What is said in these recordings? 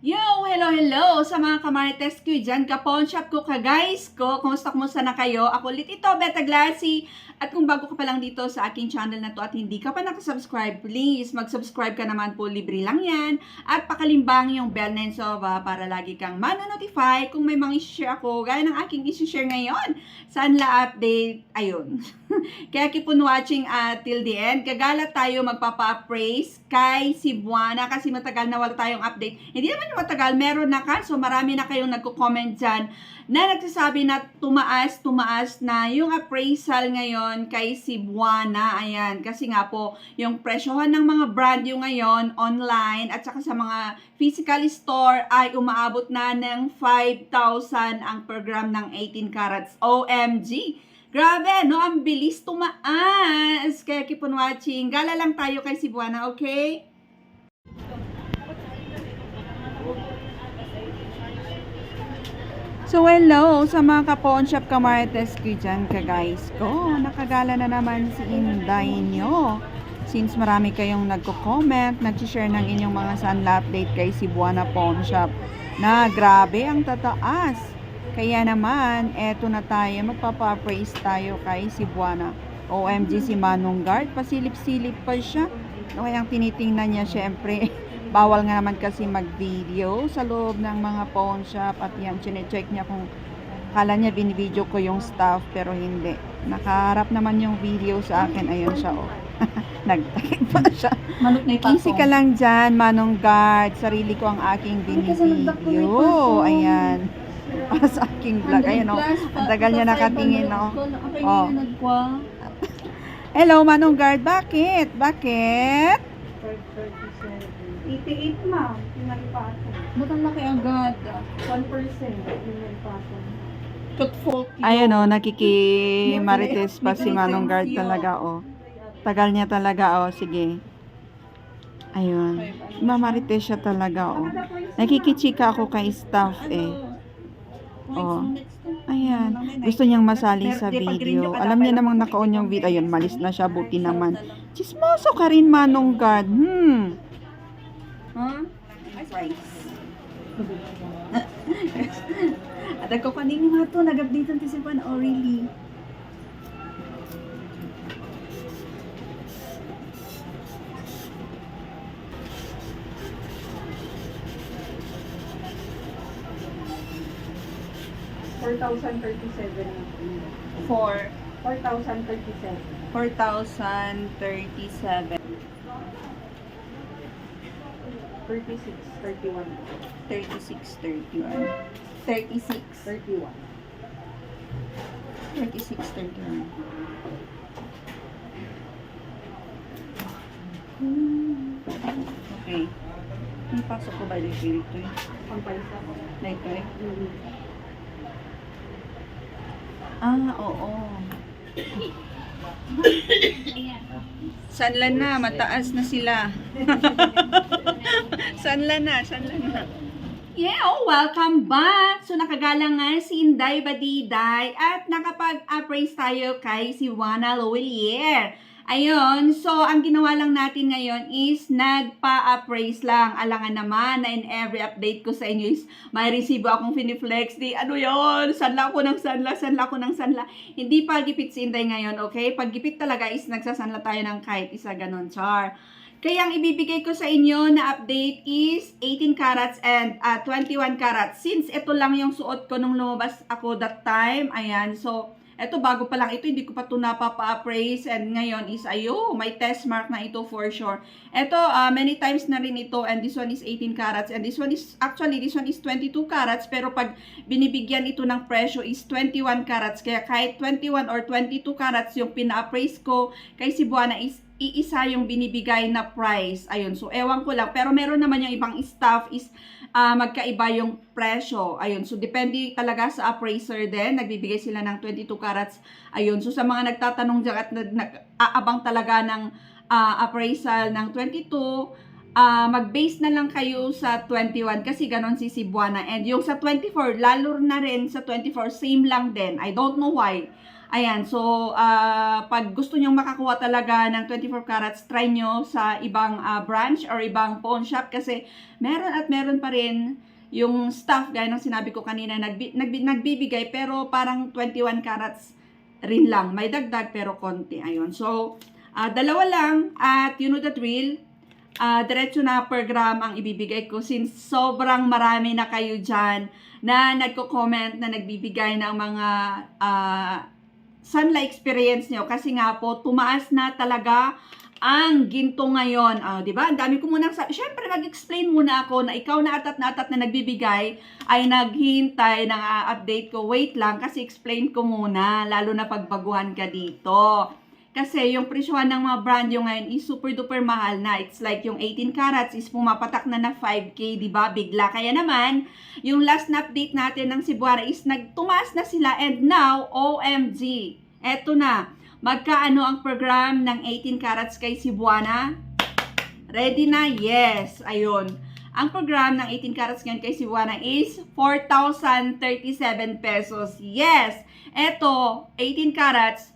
Yo! Hello, hello! Sa mga kamarites ko dyan, kapon shop ko ka guys ko. Kumusta kumusta na kayo? Ako ulit ito, Beta Glassy. At kung bago ka pa lang dito sa aking channel na to at hindi ka pa nakasubscribe, please mag-subscribe ka naman po, libre lang yan. At pakalimbang yung bell na yun so, ba, para lagi kang manonotify kung may mga isi-share ako, gaya ng aking isi-share ngayon. Sanla update, ayun. Kaya keep on watching uh, till the end. Gagala tayo magpapa-praise kay Cebuana kasi matagal na wala tayong update. Hindi naman yung matagal, meron na ka. So marami na kayong nagko-comment dyan na nagsasabi na tumaas, tumaas na yung appraisal ngayon kay Cebuana. Ayan, kasi nga po, yung presyohan ng mga brand yung ngayon online at saka sa mga physical store ay umaabot na ng 5,000 ang per gram ng 18 carats. OMG! Grabe, no? Ang bilis tumaas. Kaya keep on watching. Gala lang tayo kay Cebuana, okay? So, hello sa mga kapon shop kamarites ko dyan ka guys ko. Nakagala na naman si Inday nyo. Since marami kayong nagko-comment, nag-share ng inyong mga sunla update kay Cebuana Pawn Shop na grabe ang tataas. Kaya naman, eto na tayo, magpapa-praise tayo kay Cebuana. OMG si Manong Guard, pasilip-silip pa siya. Kaya ang tinitingnan niya, syempre, bawal nga naman kasi mag-video sa loob ng mga pawn shop at yan, chinecheck niya kung kala niya binibideo ko yung staff pero hindi. Nakaharap naman yung video sa akin, ayun siya oh. Nagtakip pa siya. Manok na. Easy ka lang dyan, Manong Guard. Sarili ko ang aking binibideo. Ayan. Para sa aking vlog. Ayan oh. Ang tagal niya nakatingin. Oh. Oh. Hello, Manong Guard. Bakit? Bakit? 88 ma'am, pinalipatan. Ba't ang laki agad? 1% pinalipatan. Tot 40. Ayan o, nakikimarites pa si Manong Guard talaga o. Tagal niya talaga o, sige. Ayun. Mamarites siya talaga o. Nakikichika ako kay staff eh. Oh. Ayan. Gusto niyang masali sa video. Alam niya namang naka-on yung video. Ayun, malis na siya. Buti naman. Chismoso ka rin, Manong Guard. Hmm. Huh? Rice. At ako kanina nga to, nag-update ang tisipan. Oh, really? Four thousand thirty-seven. For Four thousand thirty-seven. 4,037. Thirty-six, thirty-one. 36, 31. 36. Thirty-one. 36, 31. Okay. May pasok ko ba dito ito eh? Pampalisa ko. Na ito eh? Mm. Ah, oo. Sanla na, mataas na sila. sanla na, sanla na. Yeah, oh, welcome back! So, nakagalang nga si Inday Badiday at nakapag-appraise tayo kay si Juana Loelier. Ayun, so ang ginawa lang natin ngayon is nagpa-appraise lang. Alangan naman na in every update ko sa inyo is may resibo akong finiflex di ano yon sanla ko ng sanla, sanla ko ng sanla. Hindi pa gipit si Inday ngayon, okay? Pag gipit talaga is nagsasanla tayo ng kahit isa ganon, char. Kaya ang ibibigay ko sa inyo na update is 18 carats and uh, 21 carats. Since ito lang yung suot ko nung lumabas ako that time, ayan, so Eto, bago pa lang ito, hindi ko pa ito napapa-appraise. And ngayon is, ayo, may test mark na ito for sure. Eto, ah, many times na rin ito. And this one is 18 carats. And this one is, actually, this one is 22 carats. Pero pag binibigyan ito ng presyo is 21 carats. Kaya kahit 21 or 22 carats yung pina-appraise ko kay Cebuana is iisa yung binibigay na price. Ayun, so ewan ko lang. Pero meron naman yung ibang staff is ah, magkaiba yung presyo. Ayun, so depende talaga sa appraiser din. Nagbibigay sila ng 22 carats. Ayun, so sa mga nagtatanong dyan at nag- nag-aabang talaga ng ah, appraisal ng 22, ah, mag-base na lang kayo sa 21 kasi ganon si Cebuana. And yung sa 24, lalo na rin sa 24, same lang din. I don't know why. Ayan, so ah, pag gusto nyong makakuha talaga ng 24 carats, try nyo sa ibang ah, branch or ibang pawn shop kasi meron at meron pa rin yung staff, gaya ng sinabi ko kanina, nagbi, nagbi, nagbibigay pero parang 21 carats rin lang. May dagdag pero konti. Ayun. So, ah, dalawa lang at you know the drill. Ah, diretso na per gram ang ibibigay ko since sobrang marami na kayo dyan na nagko-comment na nagbibigay ng mga ah, sunlight experience nyo kasi nga po tumaas na talaga ang ginto ngayon. Ah, 'di ba? Ang dami ko muna sa Syempre mag-explain muna ako na ikaw na atat na atat na nagbibigay ay naghihintay ng ah, update ko. Wait lang kasi explain ko muna lalo na pagbaguhan ka dito. Kasi yung presyohan ng mga brand yung ngayon is super duper mahal na. It's like yung 18 carats is pumapatak na na 5K, di ba? Bigla. Kaya naman, yung last na update natin ng Cebuana is nagtumaas na sila and now, OMG. Eto na. Magkaano ang program ng 18 carats kay Cebuana? Ready na? Yes. Ayun. Ang program ng 18 carats ngayon kay Cebuana is 4,037 pesos. Yes. Eto, 18 carats,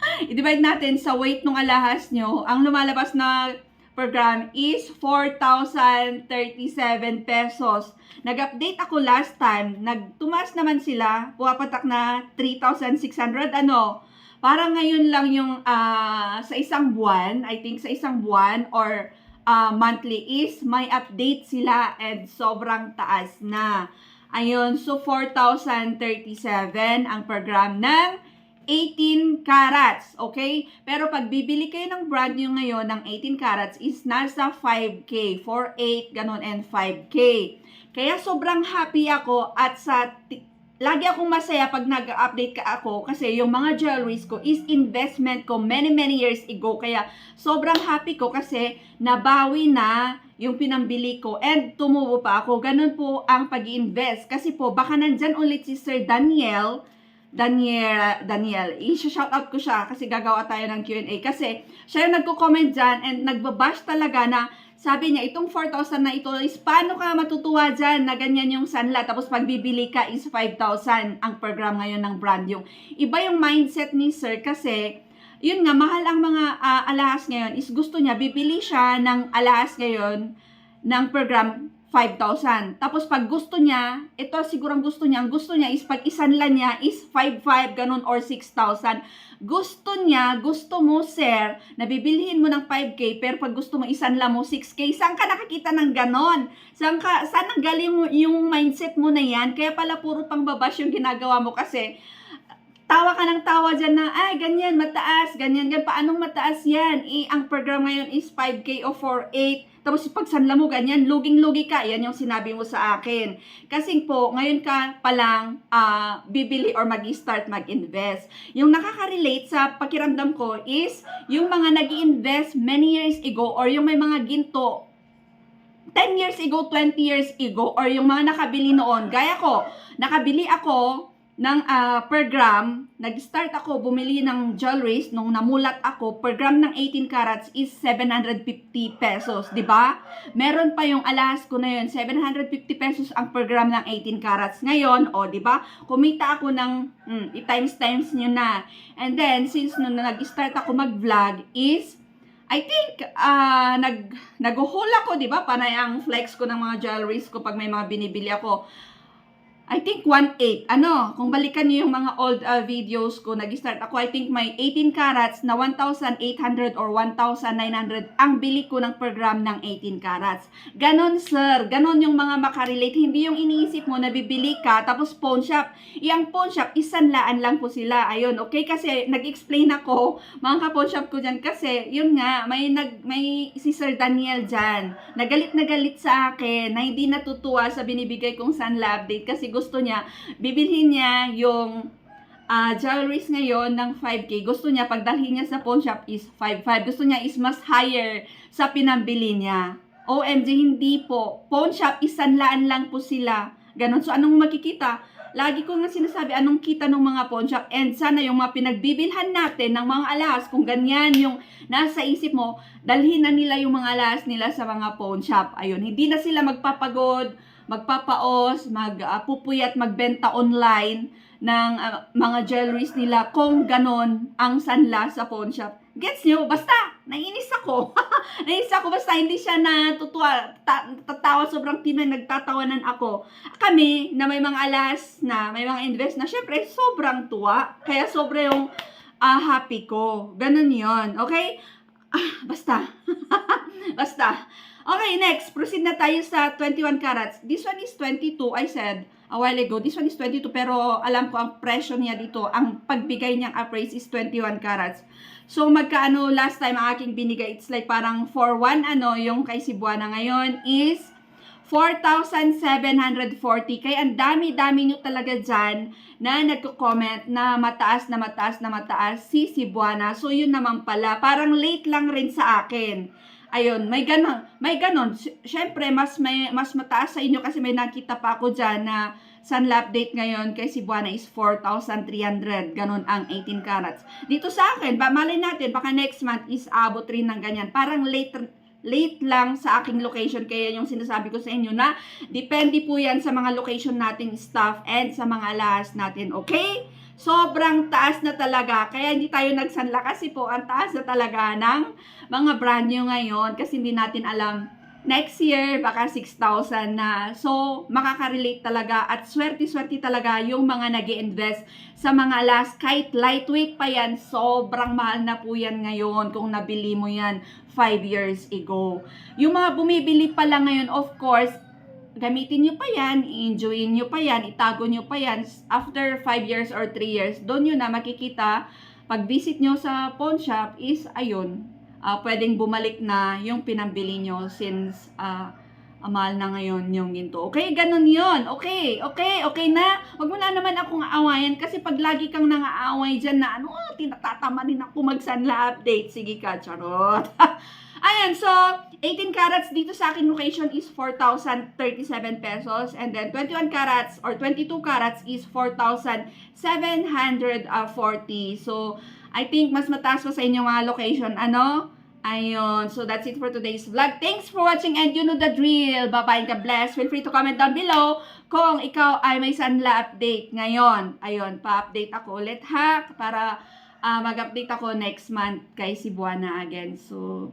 i-divide natin sa weight ng alahas nyo, ang lumalabas na program is 4,037 pesos. Nag-update ako last time, nagtumas naman sila, puwapatak na 3,600 ano. Parang ngayon lang yung ah, sa isang buwan, I think sa isang buwan or ah, monthly is may update sila and sobrang taas na. Ayun, so 4,037 ang program ng 18 carats, okay? Pero pag bibili kayo ng brand new ngayon ng 18 carats is nasa 5K, 4, 8, ganon, and 5K. Kaya sobrang happy ako at sa lagi akong masaya pag nag-update ka ako kasi yung mga jewelries ko is investment ko many many years ago. Kaya sobrang happy ko kasi nabawi na yung pinambili ko and tumubo pa ako. Ganun po ang pag invest Kasi po baka nandyan ulit si Sir Daniel Daniel, Daniel, i-shout out ko siya kasi gagawa tayo ng Q&A kasi siya yung nagko-comment dyan and nagbabash talaga na sabi niya, itong 4,000 na ito is paano ka matutuwa dyan na ganyan yung sanla tapos pag bibili ka is 5,000 ang program ngayon ng brand yung. Iba yung mindset ni sir kasi yun nga, mahal ang mga ah, alahas ngayon is gusto niya, bibili siya ng alahas ngayon ng program 5,000. Tapos pag gusto niya, ito sigurang gusto niya, ang gusto niya is pag isanla niya is 5,500 ganun or 6,000. Gusto niya, gusto mo sir, na bibilhin mo ng 5K pero pag gusto mo isanla mo 6K, saan ka nakakita ng ganon? Saan ka, saan ang galing mo yung mindset mo na yan? Kaya pala puro pang babash yung ginagawa mo kasi tawa ka ng tawa dyan na, ay, ganyan, mataas, ganyan, ganyan. Paanong mataas yan? Eh, ang program ngayon is 5K o 4,800. Tapos pag sanla mo ganyan, luging-lugi ka. Yan yung sinabi mo sa akin. Kasi po, ngayon ka palang ah, bibili or mag-start mag-invest. Yung nakaka-relate sa pakiramdam ko is yung mga nag invest many years ago or yung may mga ginto 10 years ago, 20 years ago, or yung mga nakabili noon. Gaya ko, nakabili ako ng ah, per gram, nag-start ako bumili ng jewelries nung namulat ako, per gram ng 18 carats is 750 pesos, di ba? Meron pa yung alahas ko na yun, 750 pesos ang per gram ng 18 carats. Ngayon, o di ba? Kumita ako ng mm, i-times times nyo na. And then, since nung nag-start ako mag-vlog is I think ah nag nag-haul ako, 'di ba? Panay ang flex ko ng mga jewelries ko pag may mga binibili ako. I think 1.8. Ano, kung balikan niyo yung mga old ah, videos ko, nag-start ako, I think may 18 carats na 1,800 or 1,900 ang bili ko ng per gram ng 18 carats. Ganon, sir. Ganon yung mga makarelate. Hindi yung iniisip mo na bibili ka, tapos pawn shop. Iyang pawn shop, isanlaan lang po sila. Ayun, okay? Kasi nag-explain ako, mga ka-pawn shop ko dyan, kasi yun nga, may, nag, may si Sir Daniel dyan. Nagalit na galit sa akin, na hindi natutuwa sa binibigay kong sunla update kasi gusto niya, bibilhin niya yung ah jewelries ngayon ng 5K. Gusto niya, pagdalhin niya sa pawn shop is 5.5. Gusto niya is mas higher sa pinambili niya. OMG, hindi po. Pawn shop, isanlaan lang po sila. Ganon. So, anong makikita? Lagi ko nga sinasabi, anong kita ng mga pawn shop? And sana yung mga pinagbibilhan natin ng mga alahas, kung ganyan yung nasa isip mo, dalhin na nila yung mga alahas nila sa mga pawn shop. Ayun, hindi na sila magpapagod, magpapaos, magpupuyat, magbenta online ng ah, mga jewelries nila kung ganon ang sanla sa pawn shop. Gets nyo? Basta, nainis ako. nainis ako, basta hindi siya natutuwa. Ta- tatawa, sobrang tinay, nagtatawanan ako. Kami, na may mga alas na, may mga invest na, syempre, sobrang tuwa. Kaya sobra yung ah, happy ko. Ganon yon Okay? Ah, basta. basta. Okay, next. Proceed na tayo sa 21 carats. This one is 22, I said a while ago. This one is 22, pero alam ko ang presyo niya dito, ang pagbigay niyang appraise is 21 carats. So, magkaano last time ang aking binigay? It's like parang for one, ano, yung kay Cebuana ngayon is 4,740. Kaya ang dami-dami nyo talaga dyan na nagko-comment na mataas na mataas na mataas si Cebuana. So, yun naman pala. Parang late lang rin sa akin. Ayun, may ganon. May ganon. Sy- Syempre, mas, may, mas mataas sa inyo kasi may nakita pa ako dyan na Sunla update ngayon kay Cebuana is 4,300. Ganon ang 18 carats. Dito sa akin, ba, malay natin, baka next month is abot rin ng ganyan. Parang late late lang sa aking location kaya yung sinasabi ko sa inyo na depende po yan sa mga location nating staff and sa mga alahas natin, okay? Sobrang taas na talaga, kaya hindi tayo nagsanla kasi po ang taas na talaga ng mga brand new ngayon kasi hindi natin alam next year baka 6,000 na. So, makaka-relate talaga at swerte-swerte talaga yung mga nag invest sa mga last kahit lightweight pa yan, sobrang mahal na po yan ngayon kung nabili mo yan 5 years ago. Yung mga bumibili pa lang ngayon, of course, gamitin nyo pa yan, enjoyin nyo pa yan, itago nyo pa yan. After 5 years or 3 years, doon nyo na makikita, pag visit nyo sa pawn shop is, ayun, ah, pwedeng bumalik na yung pinambili nyo since ah, amal na ngayon yung ginto. Okay, ganun yon Okay, okay, okay na. Huwag mo na naman akong aawayan kasi pag lagi kang nangaaway dyan na ano, ah, tinatatama din ako magsanla update. Sige ka, charot. Ayan, so 18 carats dito sa akin location is 4,037 pesos and then 21 carats or 22 carats is 4,740. So, I think mas mataas pa sa inyo mga location. Ano? Ayun. So, that's it for today's vlog. Thanks for watching and you know the drill. Bye-bye and God bless. Feel free to comment down below kung ikaw ay may sanla update ngayon. Ayun, pa-update ako ulit ha para ah, mag-update ako next month kay Cebuana again. So,